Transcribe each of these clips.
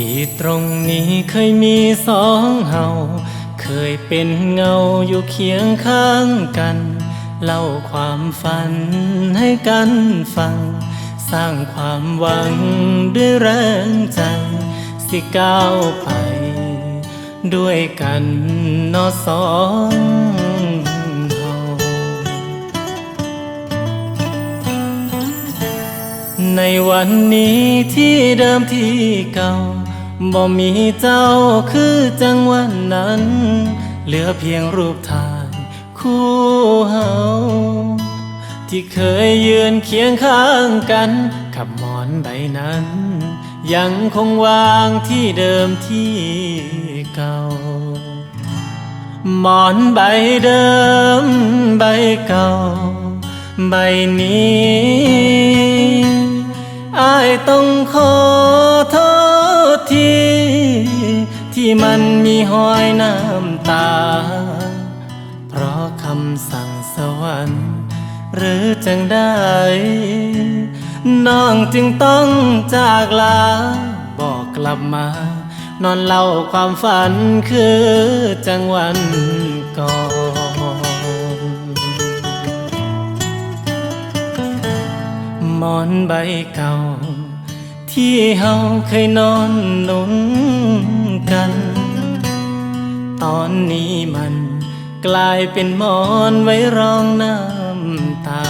ที่ตรงนี้เคยมีสองเฮาเคยเป็นเงาอยู่เคียงข้างกัน เล่าความฝันให้กันฟัง สร้างความหวังด้วยแรงใจ สิก้าวไป ด้วยกันเนอสองเฮาในวันนี้ที่เดิมที่เก่า บ่มีเจ้าคือจังวันนั้น เหลือเพียงรูปถ่ายคู่เฮาที่เคยยืนเคียงข้างกัน กับหมอนใบนั้น ยังคงวางที่เดิมที่เก่า หมอนใบเดิมใบเก่า ใบนี้อายต้องขอ ที่มันมีหอยน้ำตา เพราะคำสั่งสวรรค์ หรือจังได้ น้องจึงต้องจากลา บอกกลับมา นอนเล่าความฝันคือจังวันก่อนหมอนใบเก่า ที่เฮาเคยนอนหนุน กัน ตอนนี้มันกลายเป็นหมอนไว้รองน้ำตา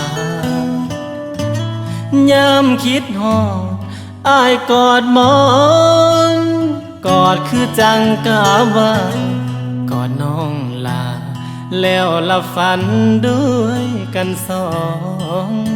ยามคิดหอดอายกอดหมอน กอดคือจังกาว่ากอดน้องลา แล้วละฝันด้วยกันสอง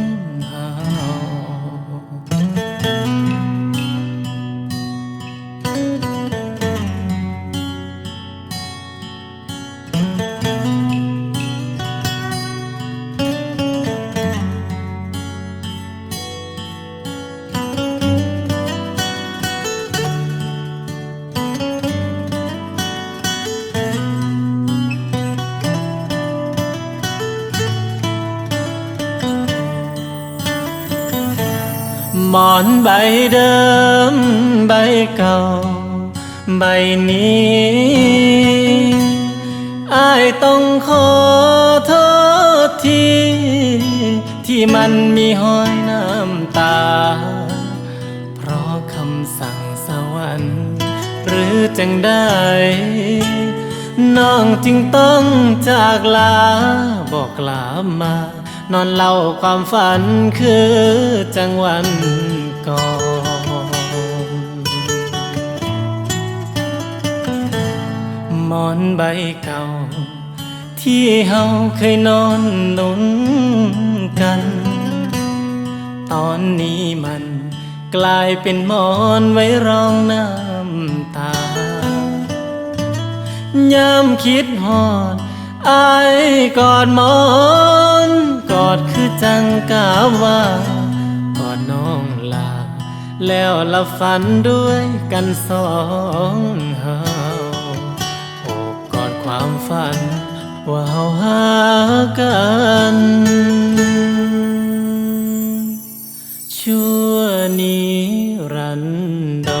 หมอนใบเดิมใบเก่า ใบนี้อายต้องขอโทษที ที่มันมีหอยน้ำตา เพราะคำสั่งสวรรค์ หรือจังได้ น้องจึงต้องจากลาบอกลับมา นอนเล่าความฝันคือจังหวันก่อนหมอนใบเก่า ที่เฮาเคยนอนนุนกัน ตอนนี้มันกลายเป็นหมอนไว้รองน้ำตายามคิดหอด ไอ้กอดมอนกอดคือจังกาว่ากอดน้องลา แล้วละฝันด้วยกันสองเฮาโอบกอดความฝัน ว่าเฮาหากันชั่วนี้รันดอ